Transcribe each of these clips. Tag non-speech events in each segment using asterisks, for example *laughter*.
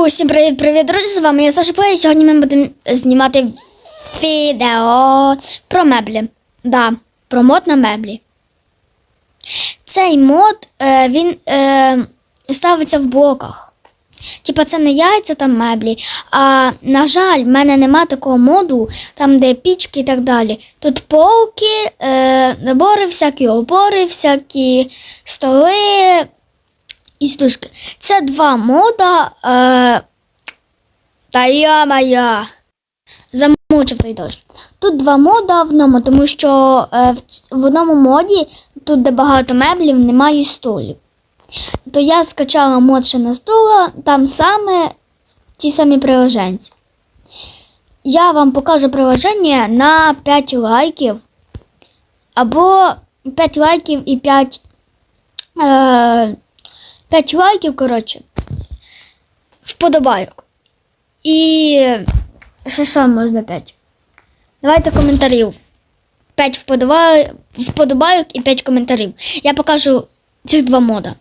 Усім привіт-привіт, друзі! З вами я Саша Плей, і Сьогодні ми будемо знімати відео про меблі. Да, про мод на меблі. Цей мод е, він е, ставиться в блоках. Типа це не яйця там меблі. А на жаль, в мене нема такого моду, там де пічки і так далі. Тут полки, е, набори, всякі опори, всякі столи, і. Це два мода. Е, та я моя. Замучив той дощ. Тут два мода в одному, тому що е, в, в одному моді, тут де багато меблів, немає столів. То я скачала мод ще на стула, там саме ті самі приложенці. Я вам покажу приложення на 5 лайків. Або 5 лайків і 5. Е, 5 лайків, коротше. Вподобайок. І що ще можна 5? Давайте коментарів. 5 вподобай... вподобайок і 5 коментарів. Я покажу цих два мода.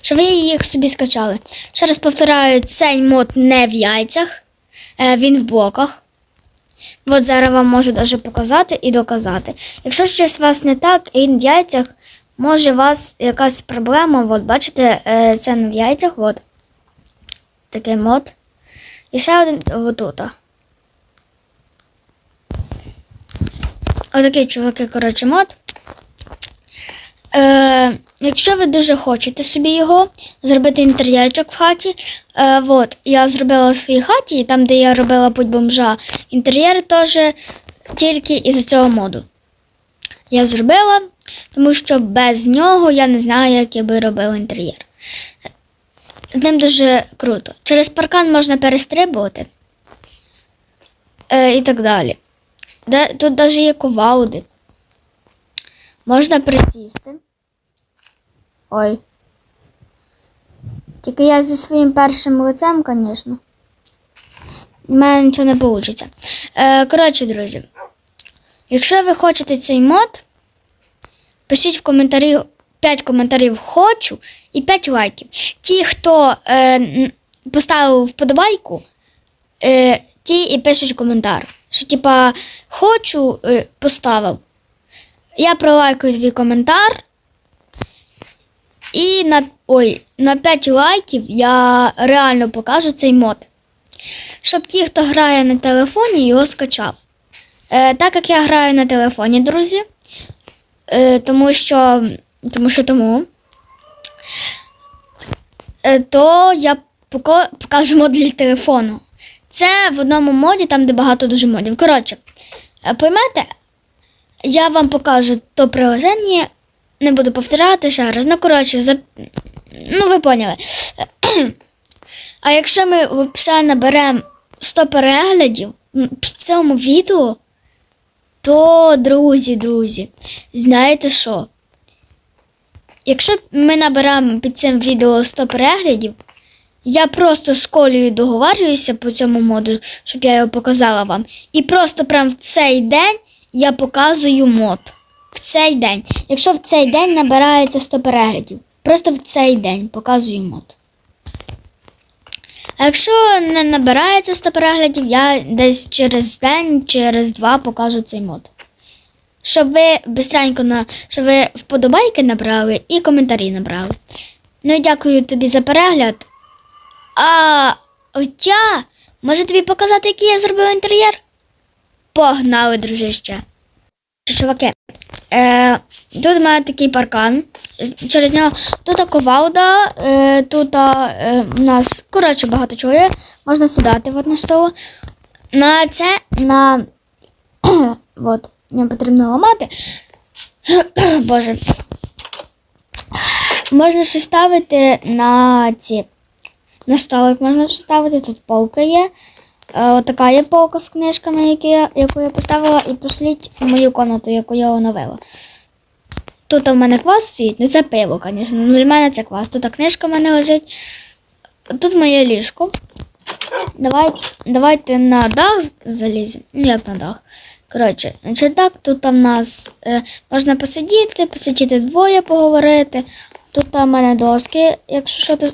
Щоб ви їх собі скачали. Ще раз повторяю, цей мод не в яйцях, е, він в блоках. От зараз вам можу даже показати і доказати. Якщо щось у вас не так, він в яйцях, може у вас якась проблема. От, бачите, е, це не в яйцях, от. Такий мод. І ще один отут. Отакий, чуваки, коротше, мод. Е, якщо ви дуже хочете собі його зробити інтер'єрчик в хаті, е, от, я зробила у своїй хаті, там, де я робила путь бомжа, інтер'єр теж тільки із цього моду. Я зробила, тому що без нього я не знаю, як я би робила інтер'єр. З ним дуже круто. Через паркан можна перестрибувати е, і так далі. Де, тут навіть є ковалди. Можна присісти. Ой. Тільки я зі своїм першим лицем, звісно. У мене нічого не вийде. Е, коротше, друзі. Якщо ви хочете цей мод, пишіть в коментарі 5 коментарів хочу і 5 лайків. Ті, хто е, поставив вподобайку, е, ті і пишуть коментар. Що типа хочу е, поставив. Я пролайкаю твій коментар. І на, ой, на 5 лайків я реально покажу цей мод. Щоб ті, хто грає на телефоні, його скачав. Е, так як я граю на телефоні, друзі. Е, тому що. Тому що тому. Е, то я покажу мод телефону. Це в одному моді, там, де багато дуже модів. Коротше, е, поймете, я вам покажу то приложення, не буду повторяти ще раз. Ну, коротше, за... ну ви поняли. А якщо ми взагалі наберемо 100 переглядів під цьому відео, то, друзі, друзі, знаєте що? Якщо ми наберемо під цим відео 100 переглядів, я просто з колею договарююся по цьому моду, щоб я його показала вам. І просто прям в цей день я показую мод. В цей день. Якщо в цей день набирається 100 переглядів, просто в цей день показую мод. А якщо не набирається 100 переглядів, я десь через день, через два покажу цей мод. Щоб ви бистренько на щоб ви вподобайки набрали і коментарі набрали. Ну і дякую тобі за перегляд. А отя, може тобі показати, який я зробив інтер'єр? Погнали, дружище. Чуваки, е, тут у мене такий паркан. Через нього тут ковалда, е, тут е, у нас, коротше, багато чого є. Можна сідати от на столу. На це, на. *clears throat* от, не потрібно ламати. *clears throat* Боже. Можна ще ставити на ці. На столик можна ще ставити, тут полка є. Е, Отака є полка з книжками, які яку я поставила, і пошліть мою комнату, яку я оновила. Тут у мене квас стоїть, ну це пиво, звісно. Ну, для мене це квас. Тут книжка в мене лежить. Тут моє ліжко. Давай, давайте на дах заліземо. Ну, як на дах. Коротше, значить так, тут в нас е, можна посидіти, посидіти двоє, поговорити. Тут в мене доски, якщо що то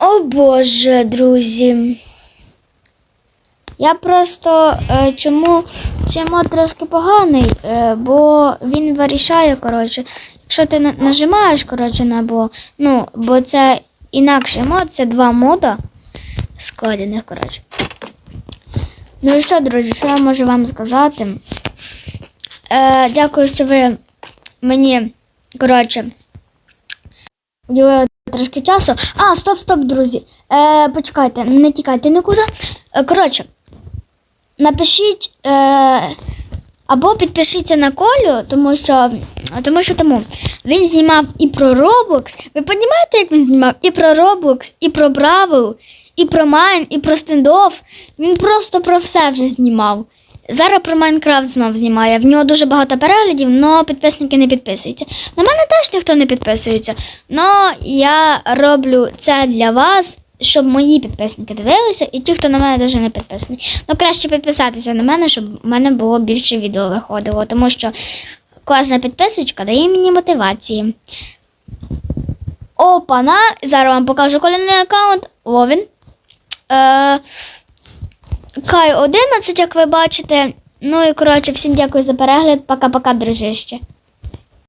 О Боже, друзі. Я просто е, чому цей мод трошки поганий, е, бо він вирішає, коротше, якщо ти на- нажимаєш, коротше, на бо, ну, бо це інакший мод, це два мода складених, коротше. Ну і що, друзі, що я можу вам сказати? Е, дякую, що ви мені, коротше, Ділили трошки часу. А, стоп, стоп, друзі. Е, почекайте, не тікайте нікуди. Е, коротше, напишіть е, або підпишіться на Колю, тому що, тому що тому він знімав і про Roblox. Ви розумієте, як він знімав? І про Roblox, і про Бравл, і про Майн, і про стендоф. Він просто про все вже знімав. Зараз про Майнкрафт знов знімає. В нього дуже багато переглядів, але підписники не підписуються. На мене теж ніхто не підписується. Але я роблю це для вас, щоб мої підписники дивилися, і ті, хто на мене навіть не підписаний. Ну, краще підписатися на мене, щоб в мене було більше відео виходило, тому що кожна підписочка дає мені мотивації. Опана, зараз вам покажу колінний аккаунт. Вовін. Е, Кай 11, як ви бачите. Ну і коротше, всім дякую за перегляд. Пока-пока, дружище.